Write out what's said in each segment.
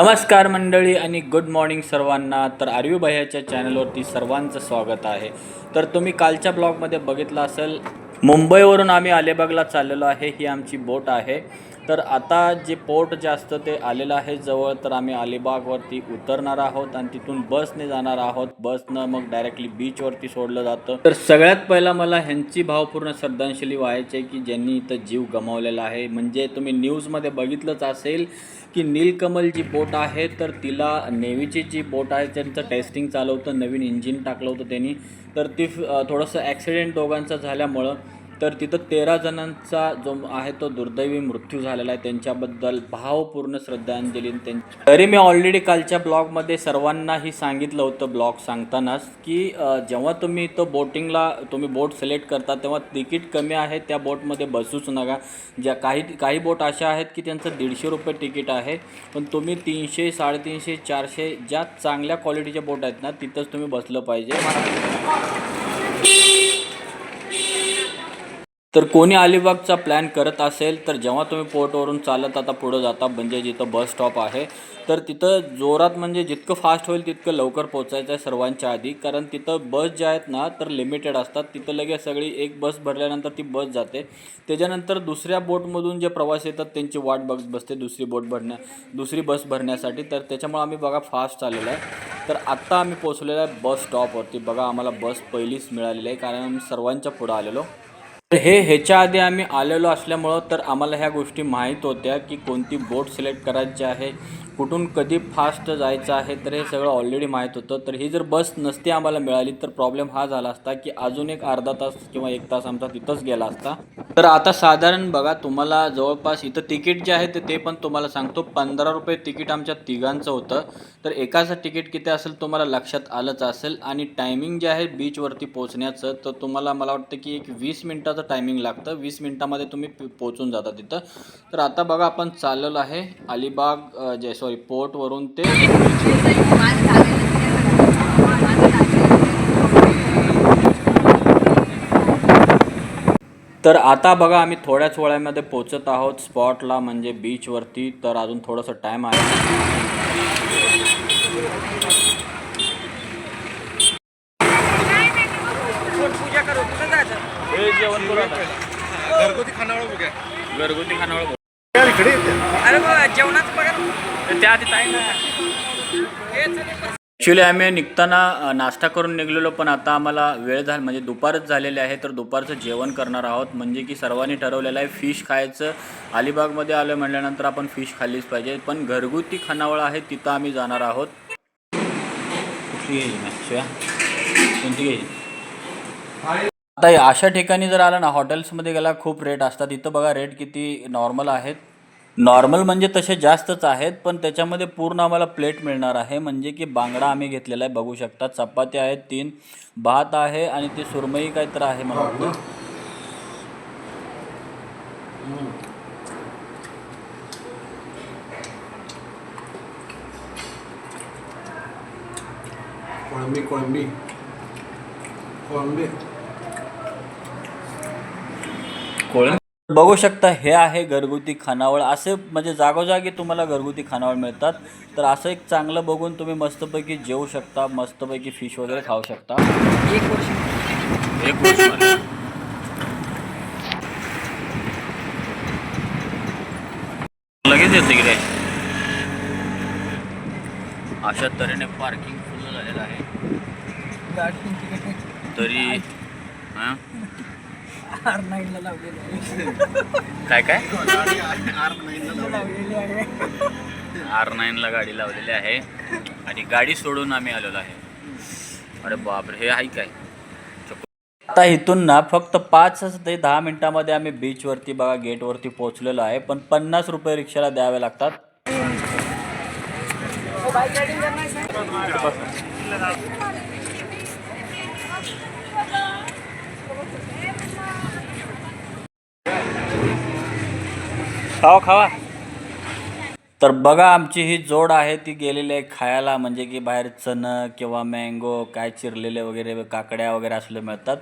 नमस्कार मंडळी आणि गुड मॉर्निंग सर्वांना. तर आर्यू भैयाच्या चॅनलवरती सर्वांचं स्वागत आहे. तर तुम्ही कालच्या ब्लॉगमध्ये बघितलं असेल मुंबईवरून आम्ही अलिबागला चाललेलो आहे. ही आमची बोट आहे. तर आता जे पोर्ट जे असतं ते आलेलं आहे जवळ तर आम्ही अलिबागवरती उतरणार आहोत आणि तिथून बसने जाणार आहोत. बसनं मग डायरेक्टली बीचवरती सोडलं जातं. तर सगळ्यात पहिला मला ह्यांची भावपूर्ण श्रद्धांजली व्हायची आहे की ज्यांनी इथं जीव गमावलेला आहे. म्हणजे तुम्ही न्यूजमध्ये बघितलंच असेल की नीलकमल जी बोट आहे तर तिला नेव्हीची जी बोट आहे त्यांचं टेस्टिंग चालवतं नवीन इंजिन टाकलं होतं त्यांनी. तर ती थोडंसं ॲक्सिडेंट दोघांचं झाल्यामुळं तर तिथं तेरा जणांचा जो आहे तो दुर्दैवी मृत्यू झालेला आहे. त्यांच्याबद्दल भावपूर्ण श्रद्धांजली. त्यांची तरी मी ऑलरेडी कालच्या ब्लॉगमध्ये सर्वांनाही सांगितलं होतं ब्लॉग सांगतानाच की जेव्हा तुम्ही इथं बोटिंगला तुम्ही बोट सिलेक्ट करता तेव्हा तिकीट कमी आहे त्या बोटमध्ये बसूच नका. ज्या काही काही बोट अशा आहेत की त्यांचं दीडशे रुपये तिकीट आहे पण तुम्ही तीनशे साडेतीनशे चारशे ज्या चांगल्या क्वालिटीच्या बोट आहेत ना तिथंच तुम्ही बसलं पाहिजे. तर कोणी अलिबागचा प्लॅन करत असेल तर जेव्हा तुम्ही पोर्टवरून चालत आता पुढं जाता म्हणजे जिथं बस स्टॉप आहे तर तिथं जोरात म्हणजे जितकं फास्ट होईल तितकं लवकर पोचायचं आहे सर्वांच्या आधी. कारण तिथं बस ज्या आहेत ना तर लिमिटेड असतात. तिथं लगेच सगळी एक बस भरल्यानंतर ती बस जाते. त्याच्यानंतर दुसऱ्या बोटमधून जे प्रवास येतात त्यांची वाट बघ बसते दुसरी बोट भरण्या दुसरी बस भरण्यासाठी. तर त्याच्यामुळे आम्ही बघा फास्ट चाललेलो आहे. तर आत्ता आम्ही पोचलेलो आहे बस स्टॉपवरती बघा आम्हाला बस पहिलीच मिळालेली आहे. कारण आम्ही सर्वांच्या पुढं आलेलो. तर हे ह्याच्या आधी आम्ही आलेलो असल्यामुळं तर आम्हाला ह्या गोष्टी माहीत होत्या की कोणती बोट सिलेक्ट करायची आहे कुठून कधी फास्ट जायचं आहे तर हे सगळं ऑलरेडी माहीत होतं. तर ही जर बस नसती आम्हाला मिळाली तर प्रॉब्लेम हा झाला असता की अजून एक अर्धा तास किंवा एक तास आमचा तिथंच गेला असता. तर आता साधारण बघा तुम्हाला जवळपास इथं तिकीट जे आहे ते पण तुम्हाला सांगतो पंधरा रुपये तिकीट आमच्या तिघांचं होतं. तर एकाचं तिकीट किती असेल तुम्हाला लक्षात आलंच असेल. आणि टायमिंग जे आहे बीचवरती पोहोचण्याचं तर तुम्हाला मला वाटतं की एक वीस मिनटाचं टायमिंग लागतं. वीस मिनटामध्ये तुम्ही पोहोचून जाता तिथं. तर आता बघा आपण चाललेलो आहे अलिबाग अ, सॉरी पोर्टवरून ते तर आता बघा आम्ही थोड्याच वेळामध्ये पोचत आहोत स्पॉटला म्हणजे बीचवरती. तर अजून थोडंसं टाईम आहे. घरगुती खानावळ बघूया घरगुती खानावळ इकडे अरे जेवणाच बघा. त्या ना ॲक्च्युली आम्ही निघताना नाश्ता करून निघलेलो पण आता आम्हाला वेळ झाला म्हणजे दुपारच झालेली आहे तर दुपारचं जेवण करणार आहोत. म्हणजे की सर्वांनी ठरवलेलं आहे फिश खायचं. अलिबागमध्ये आलं म्हटल्यानंतर आपण फिश खाल्लीच पाहिजे पण घरगुती खानावळ आहे तिथं आम्ही जाणार आहोत. कुठली घ्यायची कोणती घ्यायची आता अशा ठिकाणी जर आला ना हॉटेल्समध्ये गेला खूप रेट असतात. इथं बघा रेट किती नॉर्मल आहेत. नॉर्मल म्हणजे तसे जास्तच आहेत पण त्याच्यामध्ये पूर्ण आम्हाला प्लेट मिळणार आहे. म्हणजे की बांगडा आम्ही घेतलेला आहे बघू शकता. चपाती आहेत तीन. भात आहे आणि ती सुरमई काय तर आहे मला वाटतं. कोळंबी कोळंबी. कोळंबी. कोळंबी बघू शकता हे आहे घरगुती खानावळ. असे म्हणजे जागोजागी तुम्हाला घरगुती खानावळ मिळतात. तर असं एक चांगलं बघून तुम्ही मस्तपैकी जेवू शकता मस्तपैकी फिश वगैरे खाऊ शकता. एक वर्ष एक गोष्ट लगेच येते रे अशा तऱ्हेने पार्किंग फुल झालेलं आहे. तरी हां? आर नाईनला लावलेलं आहे. काय काय? लावलेली आहे. आर नाईनला गाडी लावलेली आहे. आणि गाडी सोडून आम्ही आलेलो आहे. अरे बापरे हे आहे काय? आता इथून ना फक्त पाच ते दहा मिनिटामध्ये आम्ही बीचवरती बघा गेटवरती पोहोचलेलो आहे. पण पन्नास रुपये रिक्षाला द्यावे लागतात. खावा खावा. तर बघा आमची ही जोड आहे ती गेलेली आहे खायला. म्हणजे की बाहेर चणं किंवा मँगो काय चिरलेले वगैरे काकड्या वगैरे असले मिळतात.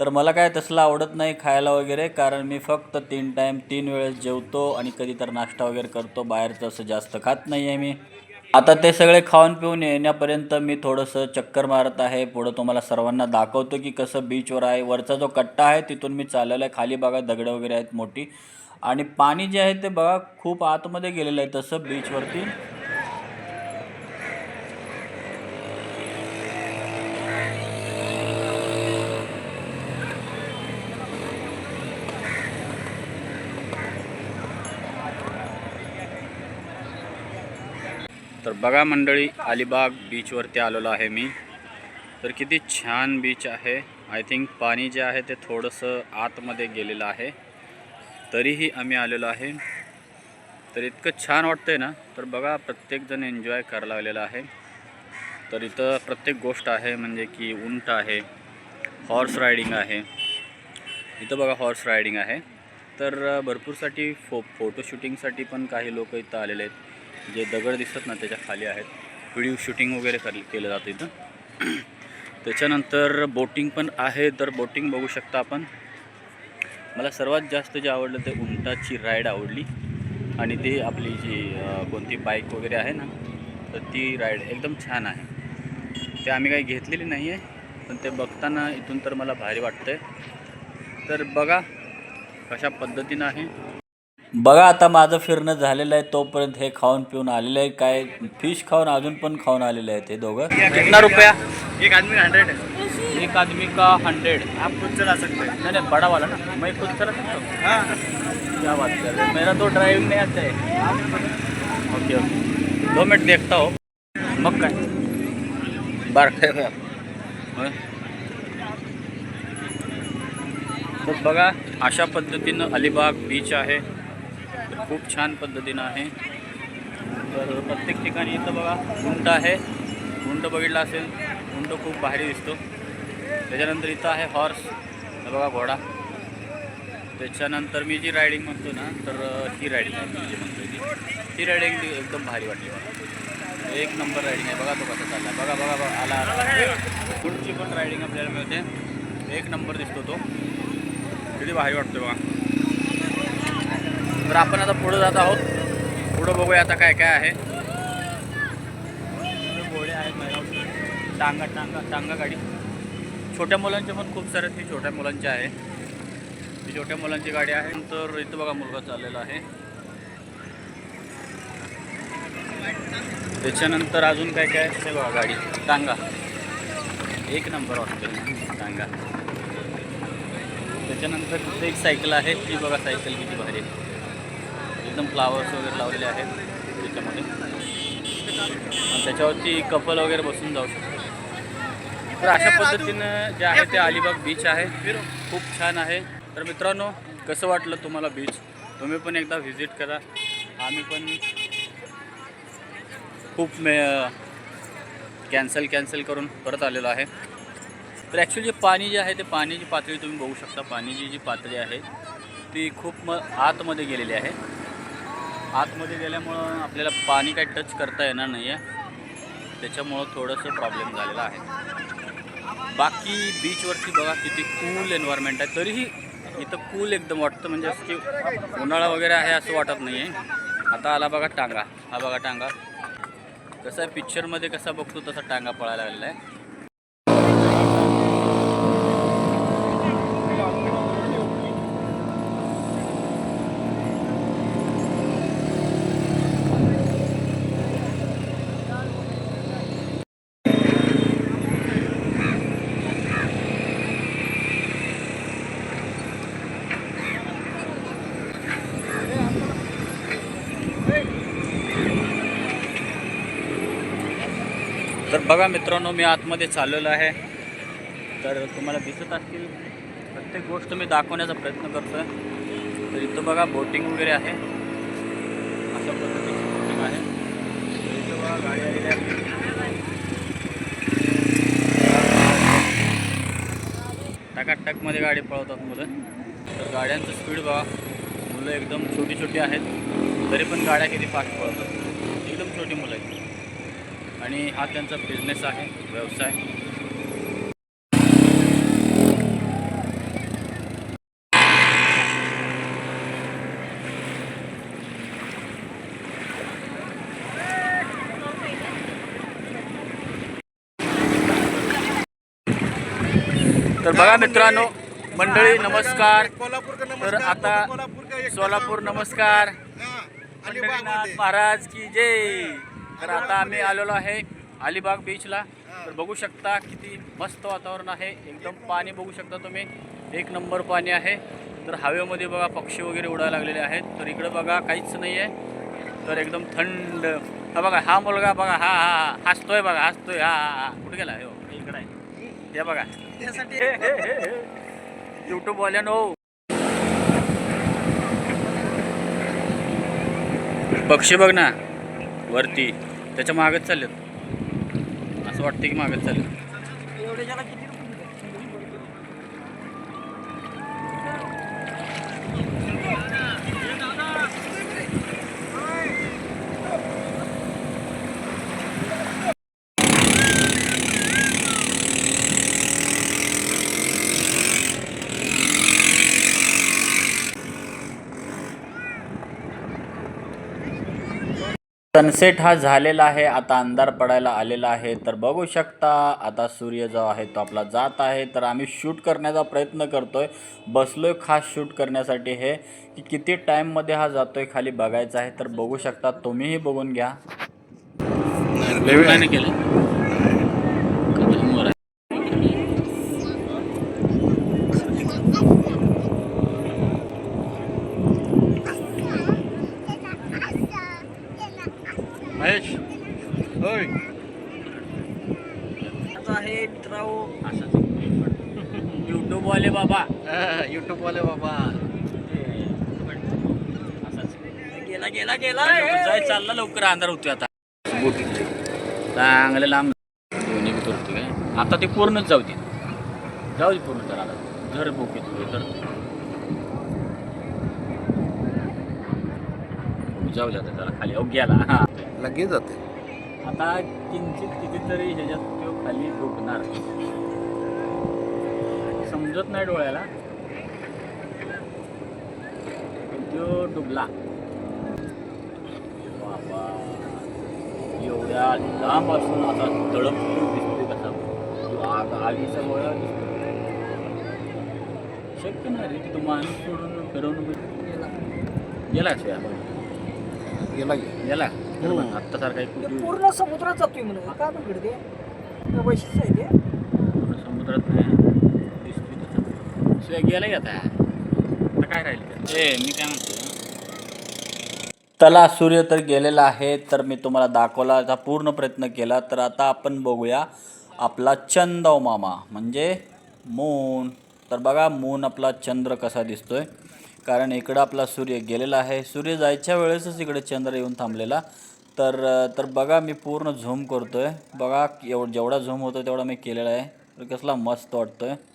तर मला काय तसलं आवडत नाही खायला वगैरे कारण मी फक्त तीन टाईम तीन वेळेस जेवतो आणि कधी तर नाश्ता वगैरे करतो. बाहेरचं असं जास्त खात नाही आहे मी. आता ते सगळे खाऊन पिऊन येण्यापर्यंत मी थोडंसं चक्कर मारत आहे. पुढं तुम्हाला सर्वांना दाखवतो की कसं बीचवर आहे. वरचा जो कट्टा आहे तिथून मी चाललेला आहे. खाली बघा दगडं वगैरे आहेत मोठी. आणि पाणी जे आहे ते बघा खूप आतमध्ये गेलेलं आहे तसं बीचवरती तर बघा मंडळी अलिबाग बीचवरती आलेलो आहे मी. तर किती छान बीच आहे. आय थिंक पाणी जे आहे ते थोडंसं आतमध्ये गेलेलं आहे. तरीही आम्ही आलेलो आहे. तर इतकं छान वाटतं आहे ना? तर बघा प्रत्येकजण एन्जॉय करायला लागलेला आहे. तर इथं प्रत्येक गोष्ट आहे म्हणजे की उंट आहे हॉर्स रायडिंग आहे. इथं बघा हॉर्स रायडिंग आहे. तर भरपूरसाठी फो फोटो शूटिंगसाठी पण काही लोक इथं आलेले आहेत. जे दगड दिसत ना त्याच्याखाली आहेत. व्हिडिओ शूटिंग वगैरे कर केलं जातं इथं. त्याच्यानंतर बोटिंग पण आहे. तर बोटिंग बघू शकता आपण. मला सर्वात जास्त जे आवडलं ते उंटाची राईड आवडली. आणि ती आपली जी कोणती बाईक वगैरे आहे ना तर ती राईड एकदम छान आहे. ते आम्ही काही घेतलेली नाही आहे पण ते बघताना इथून तर मला भारी वाटतंय. तर बघा कशा पद्धतीनं आहे. बघा आता माझं फिरणं झालेलं आहे तोपर्यंत हे खाऊन पिऊन आलेलं आहे. काय फिश खाऊन अजून पण खाऊन आलेले आहेत हे दोघं. कितना रुपया? एक आदमी हंड्रेड है एक आदमी का हंड्रेड. आप खुद चला सकते हैं. नहीं नहीं बड़ा वाला ना. मैं खुद चला सकता. हूँ. हाँ क्या बात कर रहे हैं. मेरा तो ड्राइविंग नहीं आता है. ओके ओके दो मिनट देखता हो. मग काय? बार. तर बघा अशा पद्धतीनं अलिबाग बीच आहे. खूप छान पद्धतीनं आहे. तर प्रत्येक ठिकाणी इथं बघा उंट आहे. उंट बघितला असेल उंट खूप भारी दिसतो. त्याच्यानंतर इथं आहे हॉर्स बघा घोडा. त्याच्यानंतर मी जी रायडिंग म्हणतो ना तर ही रायडिंग आहे. मी जी म्हणतो ती ही रायडिंग एकदम भारी वाटली मला. एक नंबर रायडिंग आहे. बघा तो कसा चालला. बघा बघा बघा आला आला. पुढची पण रायडिंग आपल्याला मिळते. एक नंबर दिसतो तो. किती भारी वाटतो बघा. तर आपण आता पुढं जात आहोत. पुढं बघूया आता काय काय आहे. घोडे आहेत टांगा टांगा टांगा गाडी. छोट्या मुलांचे पण खूप सारे ते छोट्या मुलांचे आहे. ही छोट्या मुलांची गाडी आहे. नंतर इथं बघा मुलगा चाललेला आहे. त्याच्यानंतर अजून काय काय ते बघा गाडी? टांगा. एक नंबर वाटते टांगा. त्याच्यानंतर तिथे एक सायकल आहे. ती बघा सायकल किती भारी आहे. एकदम फ्लावर्स वगैरे लावलेले आहेत त्याच्यामध्ये. आणि त्याच्यावरती कपल वगैरे बसून जाऊ शकतो. तर अशा पद्धतीनं जे आहे ते अलिबाग बीच आहे. खूप छान आहे. तर मित्रांनो कसं वाटलं तुम्हाला बीच तुम्ही पण एकदा व्हिजिट करा. आम्ही पण खूप मे कॅन्सल कॅन्सल करून परत आलेलो आहे. तर ॲक्च्युली जे पाणी जे आहे ते पाण्याची पातळी तुम्ही बघू शकता. पाण्याची जी पातळी आहे ती खूप म आतमध्ये गेलेली आहे. आतमध्ये गेल्यामुळं आपल्याला पाणी काही टच करता येणार नाही आहे त्याच्यामुळं थोडंसं प्रॉब्लेम झालेला आहे. बाकी बीचवरती बघा किती कूल एन्व्हायरमेंट आहे. तरीही इथं कूल एकदम वाटतं. म्हणजे असं की उन्हाळा वगैरे आहे असं वाटत नाही आहे आता आला बघा टांगा. हा बघा टांगा. कसं आहे पिक्चरमध्ये कसा बघतो तसा टांगा पळायला लागलेला आहे. बघा मित्रांनो मी आतमध्ये चाललेलो आहे. तर तुम्हाला दिसत असतील प्रत्येक गोष्ट मी दाखवण्याचा प्रयत्न करतो आहे तर इथं बघा बोटिंग वगैरे आहे. अशा पद्धतीची बोटिंग आहे. तर इथं बघा गाडी आलेली आहे. टकाटकमध्ये गाडी पळवतात मुलं. तर गाड्यांचं स्पीड बघा. मुलं एकदम छोटी छोटी आहेत. तरी पण गाड्या किती फास्ट पळवतात. एकदम छोटी मुलं आहेत. आणि हा त्यांचा बिझनेस आहे व्यवसाय. तर बघा मित्रांनो मंडळी नमस्कार. तर आता सोलापूर नमस्कार. महाराज की जय. तर आता आम्ही आलेलो आहे अलिबाग बीचला तर बघू शकता किती मस्त वातावरण आहे. एकदम पाणी बघू शकता तुम्ही. एक नंबर पाणी आहे. तर हवेमध्ये बघा पक्षी वगैरे उडायला लागलेले आहेत. तर इकडे बघा काहीच नाही आहे तर एकदम थंड. हा बघा हा मुलगा बघा हा हा हा हसतोय बघा हसतोय. हा हा हा. कुठे गेला? हो इकडे आहे. हे बघा. युट्यूब वाल्यानो पक्षी बघ ना. वरती. त्याच्या मागत चाललेत. असं वाटतं की मागत चाललेत. सनसेट हा झालेला आहे आता अंधार पडायला आलेला आहे. तर बघू शकता आता सूर्य जो आहे तो आपला जात आहे. तर आम्ही शूट करण्याचा प्रयत्न करतो आहे बसलो आहे खास शूट करण्यासाठी हे की किती टाईममध्ये हा जातो आहे खाली बघायचा आहे. तर बघू शकता तुम्हीही बघून घ्या. केलं महेश होय. आहे मित्रांनो. युट्यूब वाले बाबा. युट्यूब वाले बाबा. गेला गेला गेला. जाय चालला लवकर अंधार होतोय आता. चांगले लांब. दोन्ही करतो काय? आता ते पूर्णच जाऊ दे. जाऊ दे पूर्ण तर आता. धर बोके तर. जाऊ आता त्याला खाली गेला. हा. लगेच जाते. आता किंचित कितीतरी ह्याच्यात तो खाली डुबणार समजत नाही डोळ्याला. तो डुबला. बाबा एवढ्या लांब असून आता तळप दिसते कसा. तो आग आगीचा गोळा दिसतो शक्य नाही रे माणूस सोडून फिरवून गेला. शिवाय आत्ता सारखा एक ते पूर्ण समुद्रात जातोय म्हणून. का बिघड ते त्या वैशिष्ट्य आहे ते. समुद्रात नाही. दिसतोय त्याचा शिवाय गेला आता? आता काय राहील ए मी काय म्हणतो? तला सूर्य तर गेलेला आहे तर मी तुम्हाला दाखवण्याचा पूर्ण प्रयत्न केला तर आता आपण बघूया आपला चंदव मामा म्हणजे मून तर बघा मून आपला चंद्र कसा दिसतोय. कारण इकडं आपला सूर्य गेलेला आहे. सूर्य जायच्या वेळेसच इकडे चंद्र येऊन थांबलेला. तर तर बघा मी पूर्ण झूम करतो आहे बघा एव जेवढा झूम होतो तेवढा मी केलेला आहे. तर कसला मस्त वाटतो आहे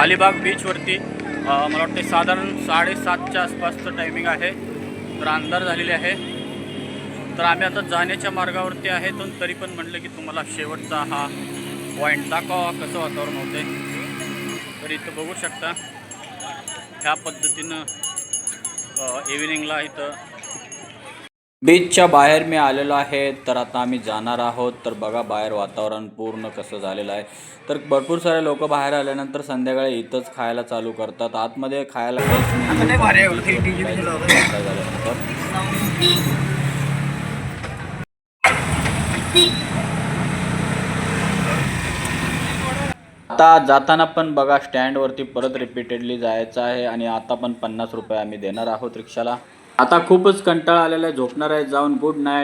अलिबाग बीचवरती मला वाटते साधारण साडेसातच्या आसपासचं टायमिंग आहे. तर अंधार झालेले आहे. तर आम्ही आता जाण्याच्या मार्गावरती आहे. पण तरी पण म्हटलं की तुम्हाला शेवटचा हा पॉईंट दाखवा कसं वातावरण होते तर इथं बघू शकता. ह्या पद्धतीनं इव्हिनिंगला इथं बीचच्या बाहेर मी आलेलो आहे तर आता आम्ही जाणार आहोत. तर बघा बाहेर वातावरण पूर्ण कसं झालेलं आहे. तर भरपूर सारे लोक बाहेर आल्यानंतर संध्याकाळी इथंच खायला चालू करतात. आतमध्ये खायला. आता जाताना पण बघा स्टँडवरती परत रिपीटेडली जायचं आहे आणि आता पण पन्नास रुपये आम्ही देणार आहोत रिक्षाला. आता खूपच कंटाळा आलेला आहे. झोपणार आहे जाऊन गुड नाईट.